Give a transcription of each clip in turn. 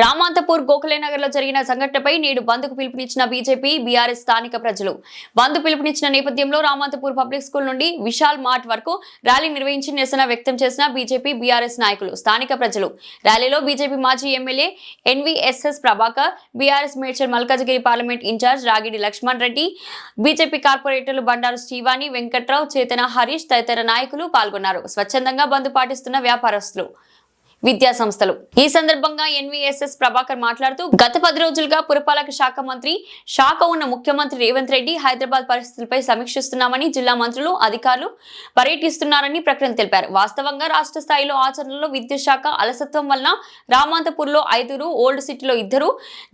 రామాంతపూర్ గోఖలేనగర్లో జరిగిన సంఘటనపై నేడు బంద్కు పిలుపునిచ్చిన బీజేపీ బీఆర్ఎస్ స్థానిక ప్రజలు. బంద్ పిలుపునిచ్చిన నేపథ్యంలో రామాంతపూర్ పబ్లిక్ స్కూల్ నుండి విశాల్ మార్ట్ వరకు ర్యాలీ నిర్వహించి నిరసన వ్యక్తం చేసిన బీజేపీ బీఆర్ఎస్ నాయకులు స్థానిక ప్రజలు. ర్యాలీలో బీజేపీ మాజీ MLA NVSS Prabhakar BRS Medchal Malkajgiri parliament incharge Ragidi Laxman Reddy BJP కార్పొరేటర్లు బండారు శ్రీవాణి వెంకట్రావు చేతన హరీష్ తదితర నాయకులు పాల్గొన్నారు. స్వచ్ఛందంగా బంద్ పాటిస్తున్న వ్యాపారస్తులు. విద్యా సంస్థలు ఈ సందర్భంగా ఎన్వీఎస్ఎస్ ప్రభాకర్ మాట్లాడుతూ గత పది రోజులుగా పురపాలక శాఖ మంత్రి శాఖ ఉన్న ముఖ్యమంత్రి రేవంత్ రెడ్డి హైదరాబాద్ పరిస్థితులపై సమీక్షిస్తున్నామని జిల్లా మంత్రులు అధికారులు పర్యటిస్తున్నారని ప్రకటన తెలిపారు. వాస్తవంగా రాష్ట్ర స్థాయిలో ఆచరణలో విద్యుత్ శాఖ అలసత్వం వలన రామాంతపూర్లో ఐదుగురు ఓల్డ్ సిటీలో ఇద్దరు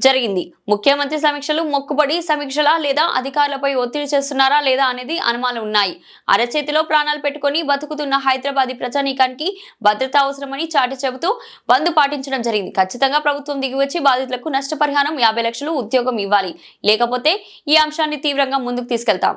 జరిగింది. ముఖ్యమంత్రి సమీక్షలు మొక్కుబడి సమీక్షల లేదా అధికారులపై ఒత్తిడి చేస్తున్నారా లేదా అనేది అనుమానాలు ఉన్నాయి. అరచేతిలో ప్రాణాలు పెట్టుకొని బతుకుతున్న హైదరాబాదీ ప్రజానీకానికి భద్రత అవసరమని చాటి చెబుతూ బంద్ పాటించడం జరిగింది. ఖచ్చితంగా ప్రభుత్వం దిగివచ్చి బాధితులకు నష్టపరిహారం యాభై లక్షలు ఉద్యోగం ఇవ్వాలి. లేకపోతే ఈ అంశాన్ని తీవ్రంగా ముందుకు తీసుకెళ్తాం.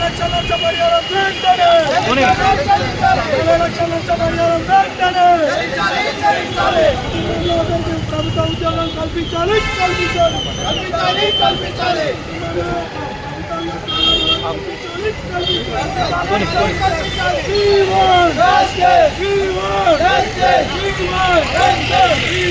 లక్షల పరిహారం వెంటనే యాభై లక్షల పరిహారం వెంటనే ప్రభుత్వ ఉద్యోగం కల్పించాలి కల్పించాలి కల్పించాలి కల్పించాలి బాధిత కుటుంబాలకు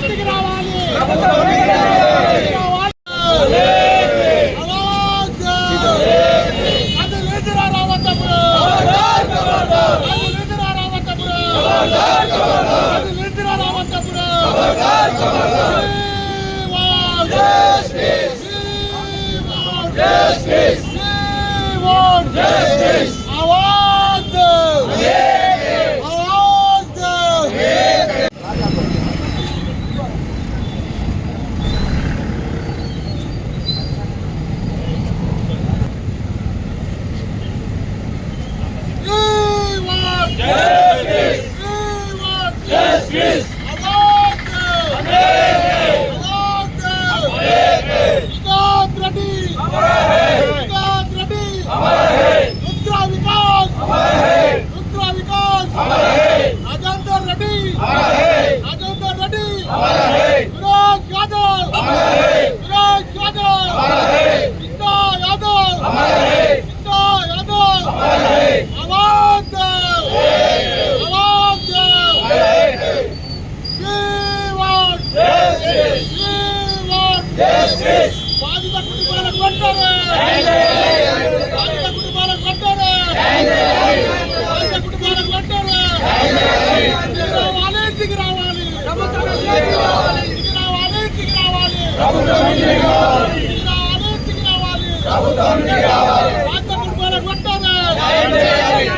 రాజేందర్ రావాలి. Justice! Justice!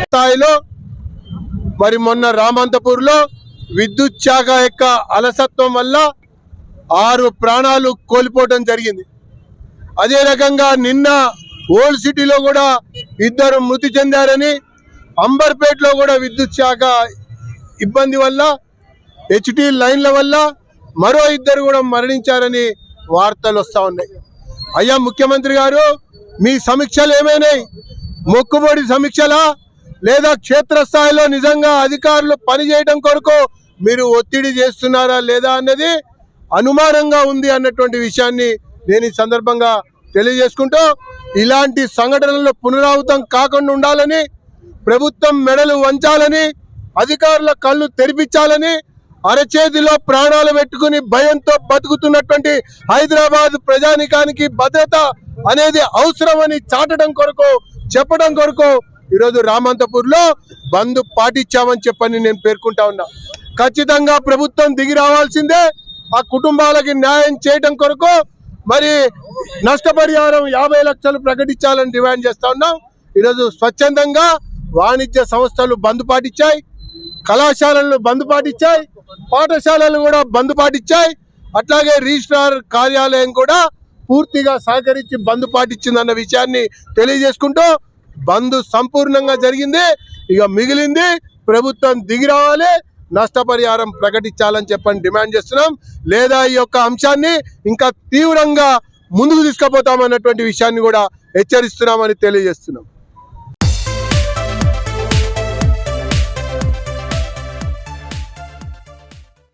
స్థాయిలో మరి మొన్న రామంతపూర్లో విద్యుత్ శాఖ యొక్క అలసత్వం వల్ల ఆరు ప్రాణాలు కోల్పోవడం జరిగింది. అదే రకంగా నిన్న ఓల్డ్ సిటీలో కూడా ఇద్దరు మృతి చెందారని అంబర్పేటలో కూడా విద్యుత్ శాఖ ఇబ్బంది వల్ల హెచ్టి లైన్ల వల్ల మరో ఇద్దరు కూడా మరణించారని వార్తలు వస్తూ ఉన్నాయి. అయ్యా ముఖ్యమంత్రి గారు మీ సమీక్షలు ఏమైనాయి? మొక్కుబడి సమీక్షలా? లేదా క్షేత్రస్థాయిలో నిజంగా అధికారులు పనిచేయడం కొరకు మీరు ఒత్తిడి చేస్తున్నారా లేదా అన్నది అనుమానంగా ఉంది అన్నటువంటి విషయాన్ని నేను ఈ సందర్భంగా తెలియజేసుకుంటూ ఇలాంటి సంఘటనలు పునరావృతం కాకుండా ఉండాలని ప్రభుత్వం మెడలు వంచాలని అధికారుల కళ్ళు తెరిపించాలని అరచేతిలో ప్రాణాలు పెట్టుకుని భయంతో బతుకుతున్నటువంటి హైదరాబాద్ ప్రజానికానికి భద్రత అనేది అవసరమని చాటడం కొరకు చెప్పడం కొరకు ఈరోజు రామంతపూర్లో బంద్ పాటించామని చెప్పని నేను పేర్కొంటా ఉన్నా. ఖచ్చితంగా ప్రభుత్వం దిగి రావాల్సిందే ఆ కుటుంబాలకి న్యాయం చేయడం కొరకు మరి నష్టపరిహారం యాభై లక్షలు ప్రకటించాలని డిమాండ్ చేస్తా ఉన్నాం. ఈరోజు స్వచ్ఛందంగా వాణిజ్య సంస్థలు బంద్ పాటించాయి. కళాశాలలు బంద్ పాటించాయి. పాఠశాలలు కూడా బంద్ పాటించాయి. అట్లాగే రిజిస్ట్రార్ కార్యాలయం కూడా పూర్తిగా సహకరించి బంద్ పాటించిందన్న విషయాన్ని తెలియజేసుకుంటూ బంద్ సంపూర్ణంగా జరిగింది. ఇక మిగిలింది ప్రభుత్వం దిగి రావాలి. నష్టపరిహారం ప్రకటించాలని చెప్పని డిమాండ్ చేస్తున్నాం. లేదా ఈ యొక్క అంశాన్ని ఇంకా తీవ్రంగా ముందుకు తీసుకుపోతామన్నటువంటి విషయాన్ని కూడా హెచ్చరిస్తున్నామని తెలియజేస్తున్నాం.